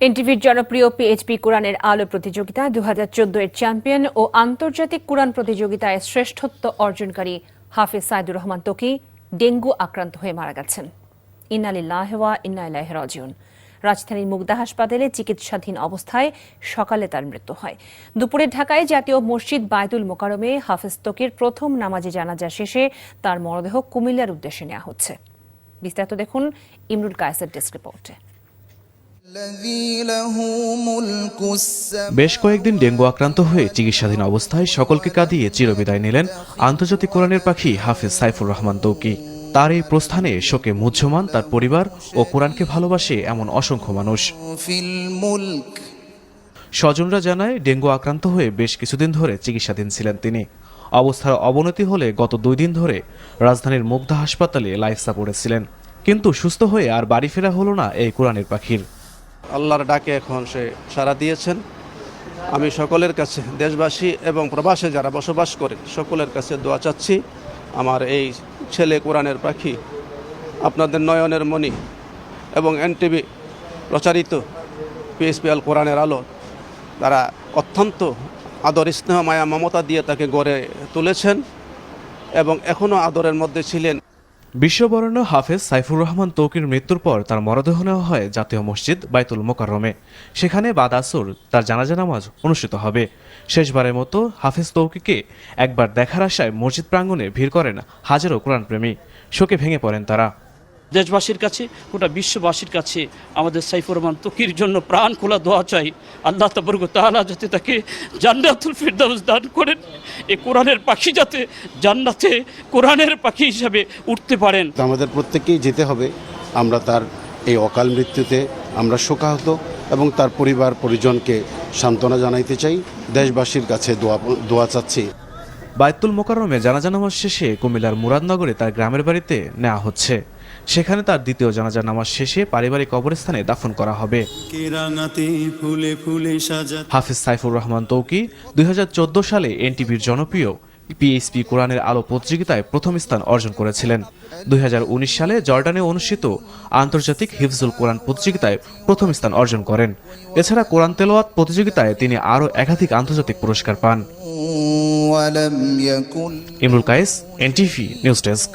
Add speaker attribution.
Speaker 1: এনটিভির জনপ্রিয় পিএইচপি কোরআনের আলো প্রতিযোগিতা দু হাজার চোদ্দ এর চ্যাম্পিয়ন ও আন্তর্জাতিক কোরআন প্রতিযোগিতায় শ্রেষ্ঠত্ব অর্জনকারী হাফিজ সাইদুর রহমান তোকি ডেঙ্গু আক্রান্ত হয়ে মারা গেছেন। রাজধানীর মুগদা হাসপাতালে চিকিৎসাধীন অবস্থায় সকালে তার মৃত্যু হয়। দুপুরে ঢাকায় জাতীয় মসজিদ বায়তুল মোকারমে হাফিজ তোকির প্রথম নামাজে জানাজা শেষে তার মরদেহ কুমিল্লার উদ্দেশ্যে নেওয়া হচ্ছে। বিস্তারিত দেখুন ইমরুল কায়েসের ডেস্ক রিপোর্টে।
Speaker 2: বেশ কয়েকদিন ডেঙ্গু আক্রান্ত হয়ে চিকিৎসাধীন অবস্থায় সকলকে কাঁদিয়ে চিরবিদায় নিলেন আন্তর্জাতিক কোরআনের পাখি হাফিজ সাইফুর রহমান তৌকি। তার এই প্রস্থানে শোকে মুহ্যমান তার পরিবার ও কোরআনকে ভালোবাসে এমন অসংখ্য মানুষ। স্বজনরা জানায়, ডেঙ্গু আক্রান্ত হয়ে বেশ কিছুদিন ধরে চিকিৎসাধীন ছিলেন তিনি। অবস্থার অবনতি হলে গত দুই দিন ধরে রাজধানীর মুগ্ধা হাসপাতালে লাইফ সাপোর্টে ছিলেন। কিন্তু সুস্থ হয়ে আর বাড়ি ফেরা হলো না এই কোরআনের পাখির।
Speaker 3: আল্লাহর ডাকে এখন সে সাড়া দিয়েছেন। আমি সকলের কাছে, দেশবাসী এবং প্রবাসে যারা বসবাস করে, সকলের কাছে দোয়া চাচ্ছি। আমার এই ছেলে কোরআনের পাখি, আপনাদের নয়নের মণি এবং এনটিভি প্রচারিত পিএসপিএল কোরআনের আলো, তারা অত্যন্ত আদর, স্নেহ, মায়া, মমতা দিয়ে তাকে গড়ে তুলেছেন এবং এখনও আদরের মধ্যে ছিলেন।
Speaker 2: বিশ্ববরণ্য হাফেজ সাইফুর রহমান তৌকির মৃত্যুর পর তার মরদেহ নেওয়া হয় জাতীয় মসজিদ বাইতুল মোকাররমে। সেখানে বাদ আসর তার জানাজা নামাজ অনুষ্ঠিত হবে। শেষবারের মতো হাফেজ তৌকিকে একবার দেখার আশায় মসজিদ প্রাঙ্গণে ভিড় করেন হাজারো কোরআনপ্রেমী। শোকে ভেঙে পড়েন তারা।
Speaker 4: দেশবাসীর কাছে গোটা বিশ্ববাসীর কাছে আমাদের সাইফুর রহমান তকির জন্য প্রাণ খোলা দোয়া চাই। আল্লাহ তবরগ তাআলা যাতে তাকে জান্নাতুল ফিরদাউস দান করেন এই কোরআনের পাখি যাতে জান্নাতে কোরআনের পাখি হিসাবে উঠতে পারেন।
Speaker 5: তো আমাদের প্রত্যেকেই যেতে হবে আমরা তার এই অকাল মৃত্যুতে আমরা শোকাহত এবং তার পরিবার পরিজনকে সান্ত্বনা জানাইতে চাই। দেশবাসীর কাছে দোয়া দোয়া চাচ্ছি।
Speaker 2: বায়তুল মোকাররমে জানাজা নামাজ শেষে কুমিল্লার মুরাদনগরে তার গ্রামের বাড়িতে নেওয়া হচ্ছে। সেখানে তার দ্বিতীয় জানাজা নামাজ শেষে পারিবারিক কবরস্থানে দাফন করা হবে। হাফিজ সাইফুর রহমান তৌকি দুই হাজার চোদ্দ সালে এনটিভির জনপ্রিয় পিএইচপি কোরআনের আলো প্রতিযোগিতায় প্রথম স্থান অর্জন করেছিলেন। দুই হাজার উনিশ সালে জর্ডানে অনুষ্ঠিত আন্তর্জাতিক হিফজুল কোরআন প্রতিযোগিতায় প্রথম স্থান অর্জন করেন। এছাড়া কোরআন তেলোয়াত প্রতিযোগিতায় তিনি আরও একাধিক আন্তর্জাতিক পুরস্কার পান। Imrul Kais NTV news desk.